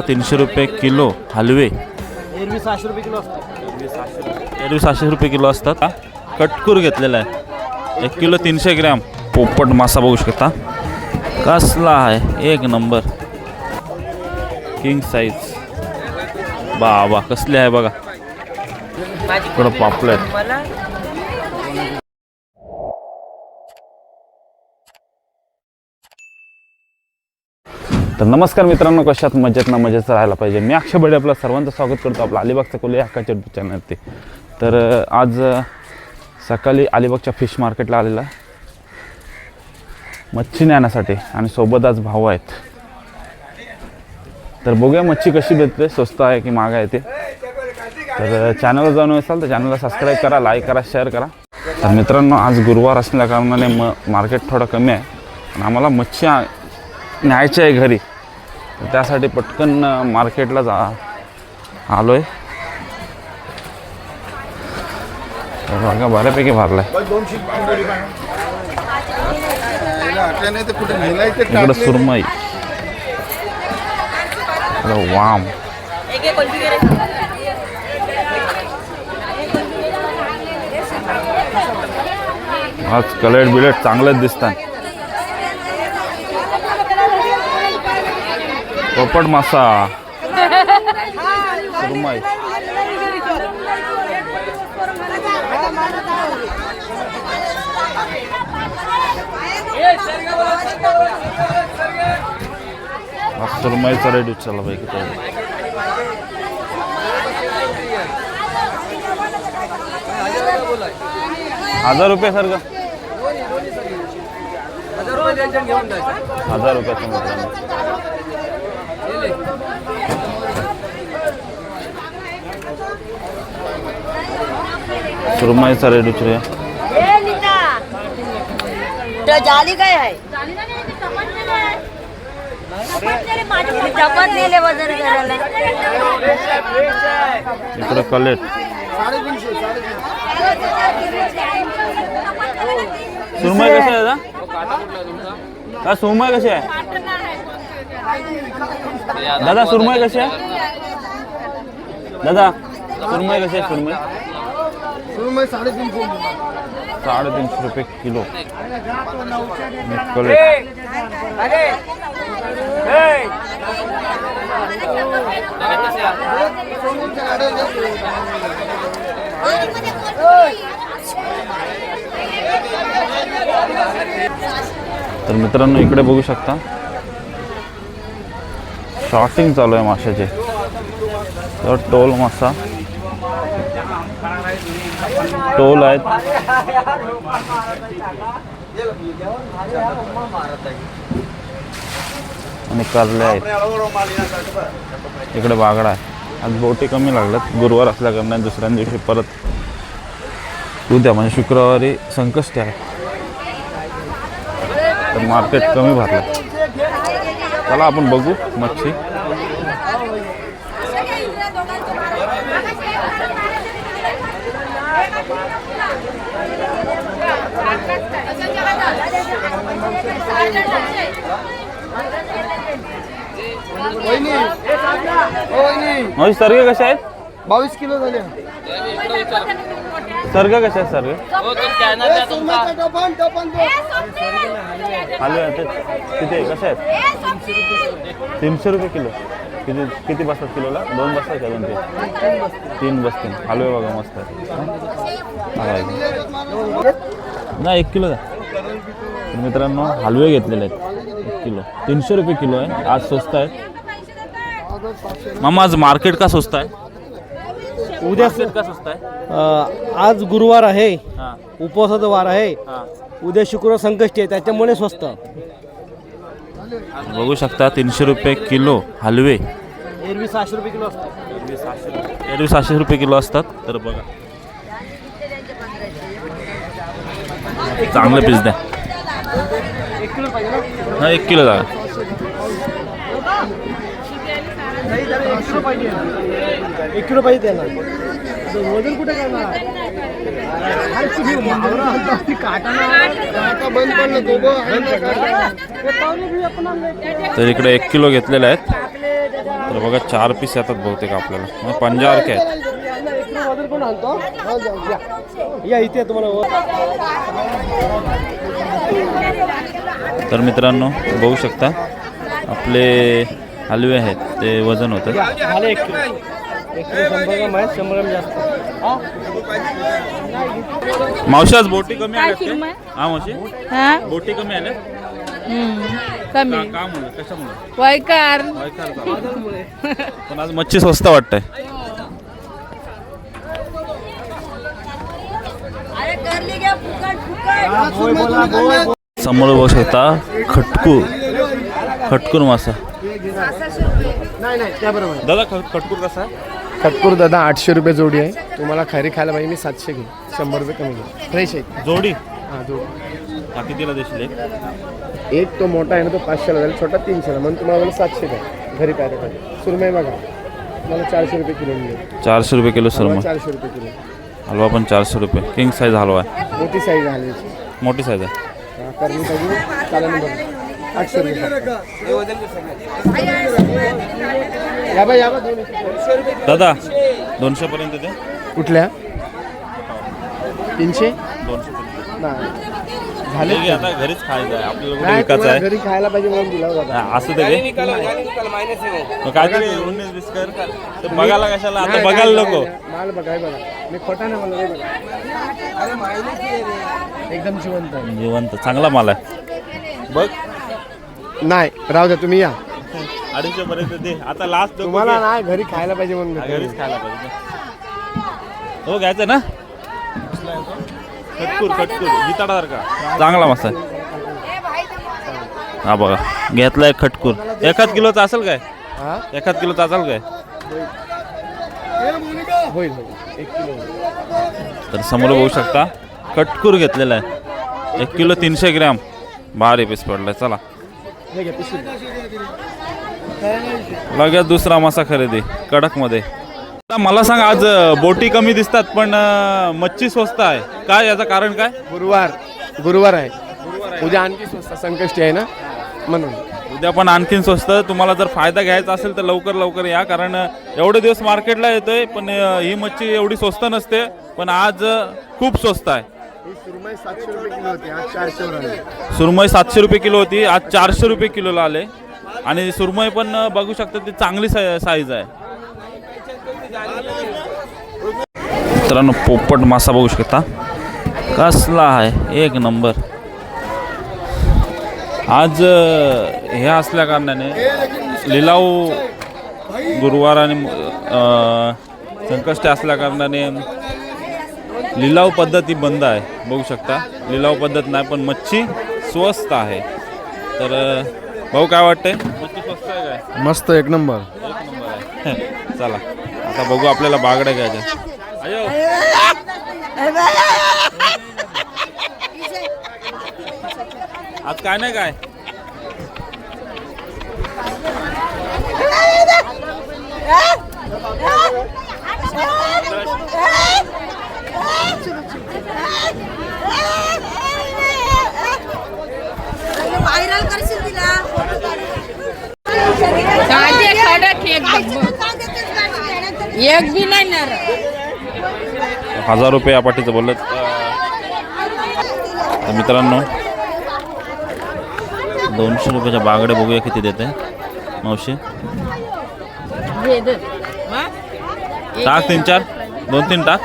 तीनशे रुपये किलो हलवे. एरवी सहाशे रुपये किलो असते एरवी सहाशे रुपये. किलो असतात कटकूर घेतलेला आहे. एक किलो तीनशे ग्रॅम. पोपट मासा बघू शकता. कसला आहे? एक नंबर. King size. बाबा कसले आहे बघा. थोडं पापलेट. तर नमस्कार मित्रांनो कशात मजेत ना मजेत राहायला पाहिजे. मी अक्षय बडे आपलं सर्वांचं स्वागत करतो आपलं अलिबागचं कोल्हे हक्काच्या युट्यूब चॅनलवरती तर आज सकाळी अलिबागच्या फिश मार्केटला आलेला. मच्छी नेण्यासाठी आणि सोबत आज भाऊ आहेत. तर बघूया मच्छी कशी भेटते स्वस्त आहे की महाग आहे ते. तर चॅनलवर जाऊन असाल तर चॅनलला सबस्क्राईब करा लाईक करा शेअर करा. तर मित्रांनो आज गुरुवार असल्या कारणाने म मार्केट थोडं कमी आहे. आणि आम्हाला मच्छी न्यायचं आहे घरी. त्यासाठी पटकन मार्केटला जा. आलो आहे बघा बऱ्यापैकी भरला आहे इकडं सुरमई. इकडं वाम. आज कलर बिलेट चांगलेच दिसतात पोपट मासा. सुरमई सुरमईचा रेट उचलला पाहिजे किती हजार रुपये सर का हजार रुपयाचं मित्रांनो. ए नीता. तर जाली काय आहे? इकडं कलेट सुरमई कशी आहे दादा? सुरमई कशी आहे? दादा सुरमई कशी आहे? दादा सुरमई कशी आहे सुरमई सुरमई? साडेतीनशे साडेतीनशे रुपये किलो. तर मित्रांनो इकडे बघू शकता. शॉर्टिंग चालू आहे माशाचे. तर टोल मासा. टोल आहेत. आणि कारले आहेत. इकडे वागडा आहे. आज बोटी कमी लागल्यात. गुरुवार असल्या कारणाने दुसऱ्या दिवशी परत उद्या म्हणजे शुक्रवारी संकष्ट आहे. तर मार्केट कमी भरलं. चला आपण बघू मच्छी. म्हणजे सर्ग कसे आहेत? बावीस किलो झाले. सर्ग कसे आहेत सर्ग. आलू आहेत किती कसे आहेत? तीनशे रुपये किलो. किती किती बसतात किलोला? दोन बसतात का दोन तीन तीन बसतील. हलवे बघा मस्त आहे. नाही एक किलो द्या. तर मित्रांनो हलवे घेतलेले आहेत. एक किलो. तीनशे रुपये किलो आहे. आज स्वस्त आहे मामा आज मार्केट का स्वस्त आहे? उद्या मार्केट का स्वस्त आहे अं, आज गुरुवार आहे हां. उपवासाचा वार आहे हां. उद्या शुक्रवार संकष्टी आहे त्याच्यामुळे स्वस्त. बघू शकता तीनशे रुपये किलो हलवे. एरवी सहाशे रुपये किलो असते एरवी सहाशे रुपये. किलो असतात तर बघा. चांगले पीस द्या. हा एक किलो द्या नाही जरा एक किलो पाहिजे त्याला वजन कुठे करणार? काटा बंद पडलं. तर इकडे एक किलो घेतलेले आहेत. तर बघा चार पीस येतात बहुतेक आपल्याला. मग पंजासारखे आहेत. आणतो या. इथे तुम्हाला. तर मित्रांनो बघू शकता. आपले हलवे आहेत ते वजन होतं. हा? मावशी आज बोटी कमी आल्यात काय काय? हा मावशी? हा? बोटी कमी आल्यात? हम्म. का कमी. का मुलं कशामुळे? वयकार. पण आज मच्छी स्वस्त वाटतंय. हा. समोर बघू शकता खटकूर खटकूर मासा. नाही नाही त्याबरोबर दादा ख- खटकूर कसा? आहे खटपूर दादा आठशे रुपये जोडी आहे. तुम्हाला खरी खायला पाहिजे मी सातशे घेईन. शंभर रुपये कमी घेईन. फ्रेश आहे. जोडी? हां जोडी. हा कितीला देशील एक? एक तो मोठा आहे ना तो पाचशेला जाईल छोटा तीनशेला. म्हणून तुम्हाला मला सातशे द्या. घरी खायला पाहिजे. सुरमई बघा. मला चारशे रुपये किलो मिळेल. चारशे रुपये किलो हलवा सुरमई. चारशे रुपये किलो. हलवा पण चारशे रुपये. किंग साईज हलवा आहे. मोठी साईज आहे. हलव्याची मोठी साईज आहे. हा, करणी पाहिजे. चालेल ना बघा. आठशे रुपये. दादा दोनशे पर्यंत ते कुठल्या? तीनशे? दोनशे झाले आहे, आता घरीच खायचं आहे. आपल्याला कुठे नाही विकायचं तुम्हाला आहे? घरी खायला पाहिजे म्हणून दिला होता. हा, असू. मग काहीतरी उन्नीस वीस कर. ते बघायला कशाला? आता बघायला नको. माल बघाय बघा. मी खोटा नाही मला एकदम जिवंत आहे. जिवंत चांगला माल आहे. बघ. नाही राहू द्या तुम्ही या. अडीचशे पर्यंत दे. आता लास्ट तुम्हाला नाही घरी खायला पाहिजे म्हणून. घरीच खायला पाहिजे. हो घ्यायचं ना? खटकूर खटकूर जिताडासारखा चांगला मस्त आहे. हा बघा. घेतलाय खटकूर एखाद किलोचा असेल काय? एखाद किलोचा असेल काय? होईल. तर समोर बघू शकता कटकूर घेतलेला आहे. एक किलो तीनशे ग्रॅम. भारी पीस पडलाय. चला. लगेच दुसरा मासा खरेदी कडकमध्ये. मला सांग आज बोटी कमी दिसतात पण मच्छी स्वस्त आहे. काय याचं कारण काय? गुरुवार गुरुवार आहे. उद्या आणखी स्वस्त संकष्टी आहे ना? म्हणून. उद्या पण आणखीन स्वस्त. तुम्हाला जर फायदा घ्यायचा असेल तर लवकर लवकर या कारण एवढे दिवस मार्केटला येतोय पण ही मच्छी एवढी स्वस्त नसते पण आज खूप स्वस्त आहे. सुरमई सातशे रुपये किलो होती आज रुपये किलो चारशे रुपये किलोला आले. आणि सुरमई पण बघू शकता ती चांगली साईज आहे. मित्रांनो पोपट मासा बघू शकता. कसला आहे? एक नंबर. आज हे असल्या कारणाने लिलाव गुरुवार आणि संकष्ट संकष्टी असल्या कारणाने लिलाव पद्धती बंद आहे बघू शकता. लिलाव पद्धत नाही पण मच्छी स्वस्त आहे. तर भाऊ काय वाटतंय? मच्छी स्वस्त आहे काय? मस्त एक नंबर. एक नंबर आहे. चला आता बघू आपल्याला बागड्या घ्यायच्या आज काय नाही काय? व्हायरल करशील तिला. एक बी नाही ना हजार रुपये या पाठीचं बोलत तर मित्रांनो दोनशे रुपयाच्या बागड्या बघूया किती देते. नऊशे? टाक तीन चार. दोन तीन टाक.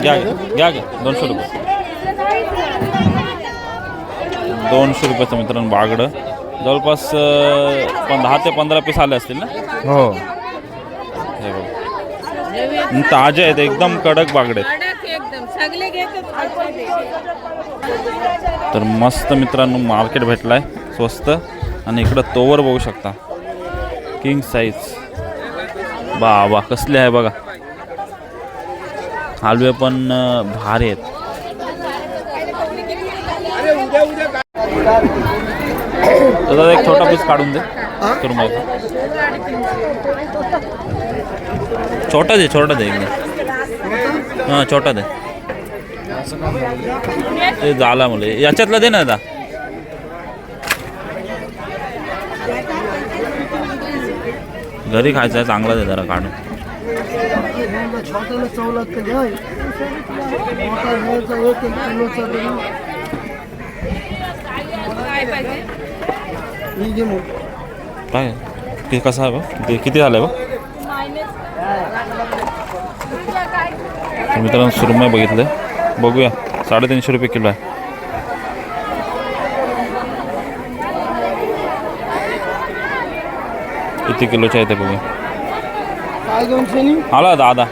घ्या घ्या घ्या दोनशे रुपये. दोनशे रुपयाचं मित्रांनो बागडं. जवळपास पण दहा ते पंधरा पीस आले असतील ना? हो. हे बघा. ताजे आहेत एकदम कडक बागडे आहेत. कडक एकदम. सगळे घेतात तर मस्त मित्रांनो मार्केट भेटलाय स्वस्त. आणि इकडं तोवर बघू शकता. किंग साईज बा बा कसले आहे बघा. हलवे पण भारी आहेत. दादा एक छोटा पीस काढून दे सुरमईचा छोटा दे छोटा दे एकदम. हां छोटा दे. ते झाला मुले. याच्यातला दे ना दादा. घरी खायचं आहे चांगलं आहे जरा काढून काय? ते कसं आहे बघ किती किती झालं बघ बा? मित्रांनो सुरमय बघितलं बघूया. साडेतीनशे रुपये किलो आहे. किती किलोचे आहे ते आला दादा।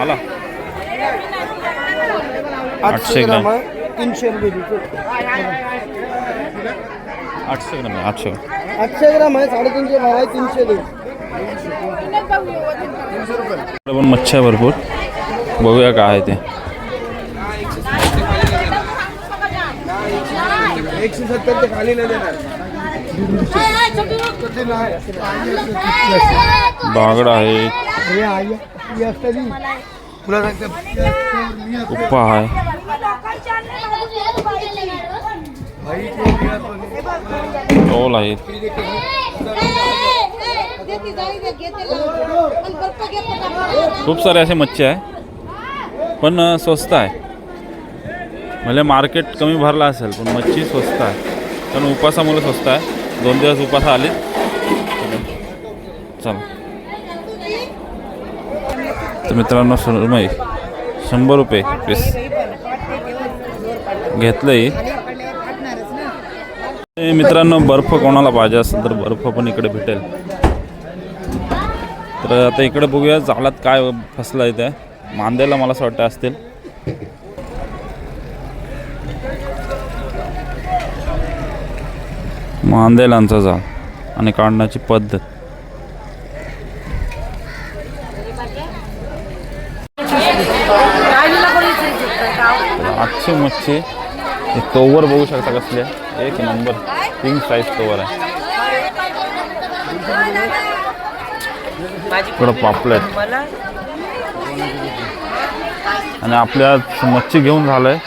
आला। आठशे ग्राम. तीनशे आठशे ग्राम आहे आठशे आठशे ग्राम आहे साडेतीनशे भाव आहे तीनशे दे। पण मच्छी आहे भरपूर। बघूया काय आहे ते एकशे सत्तर ते खाली नाही देणार बागडा आहे. उप्पा आहे, टोल आहे. खूप सारे असे मच्छी आहे पण स्वस्त आहे. म्हणजे मार्केट कमी भरला असेल पण मच्छी स्वस्त आहे. कारण उपासामुळे स्वस्त आहे. दोन दिवस उपास आले. चला. तर मित्रांनो सुरमई शंभर रुपये पीस घेतलंय. मित्रांनो बर्फ कोणाला पाहिजे असेल तर बर्फ पण इकडे भेटेल. तर आता इकडे बघूया जालात काय फसलं आहे ते. मांद्याला मला असं वाटतं असतील. मांदेलांचा जाळ आणि काढण्याची पद्धत. आठशे मच्छी हे तोवर बघू शकता कसले. आहे. एक नंबर किंग साईज तोवर आहे. थोडं पापलेट. आणि आपल्या मच्छी घेऊन झालंय.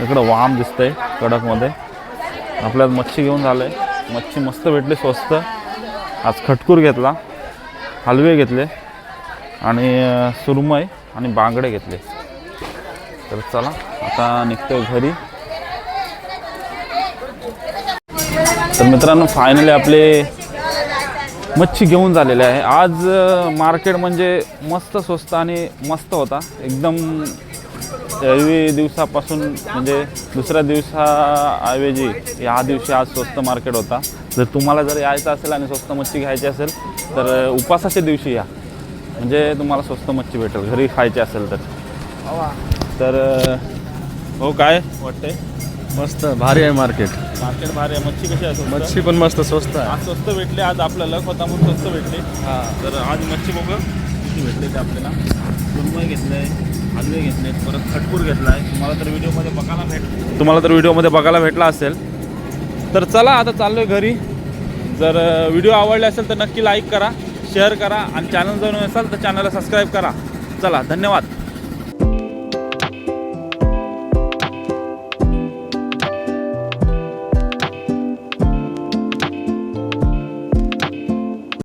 इकडं वाम दिसतंय कडकमध्ये. आपल्यात मच्छी घेऊन झालंय. मच्छी मस्त भेटली स्वस्त. आज खटकूर घेतला हलवे घेतले आणि सुरमई आणि बांगडे घेतले. तर चला आता निघतोय घरी. तर मित्रांनो फायनली आपले मच्छी घेऊन झालेले आहे. आज मार्केट म्हणजे मस्त स्वस्त आणि मस्त होता. एकदम एरवी दिवसापासून म्हणजे दुसऱ्या दिवसाऐवजी या दिवशी आज स्वस्त मार्केट होता. जर तुम्हाला जर यायचं असेल आणि स्वस्त मच्छी घ्यायची असेल तर उपासाच्या दिवशी या. म्हणजे तुम्हाला स्वस्त मच्छी भेटेल घरी खायची असेल तर. तर हो काय वाटतंय? मस्त भारी आहे मार्केट मार्केट भारी आहे. मच्छी कशी आहे? मच्छी पण मस्त स्वस्त आहे. आज स्वस्त भेटले आज आपला लक होता म्हणून स्वस्त भेटले. तर आज मच्छी बघू भेटले ते आपल्याला? सुरमई घेतलंय घेतले घेतले परत खटपूर आहे तुम्हाला तर व्हिडिओमध्ये बघायला भेट तुम्हाला तर व्हिडिओमध्ये बघायला भेटला असेल. तर चला आता चाललोय घरी. जर व्हिडिओ आवडले असेल तर नक्की लाईक करा शेअर करा आणि चॅनल जर नसेल तर चॅनलला सबस्क्राईब करा. चला धन्यवाद.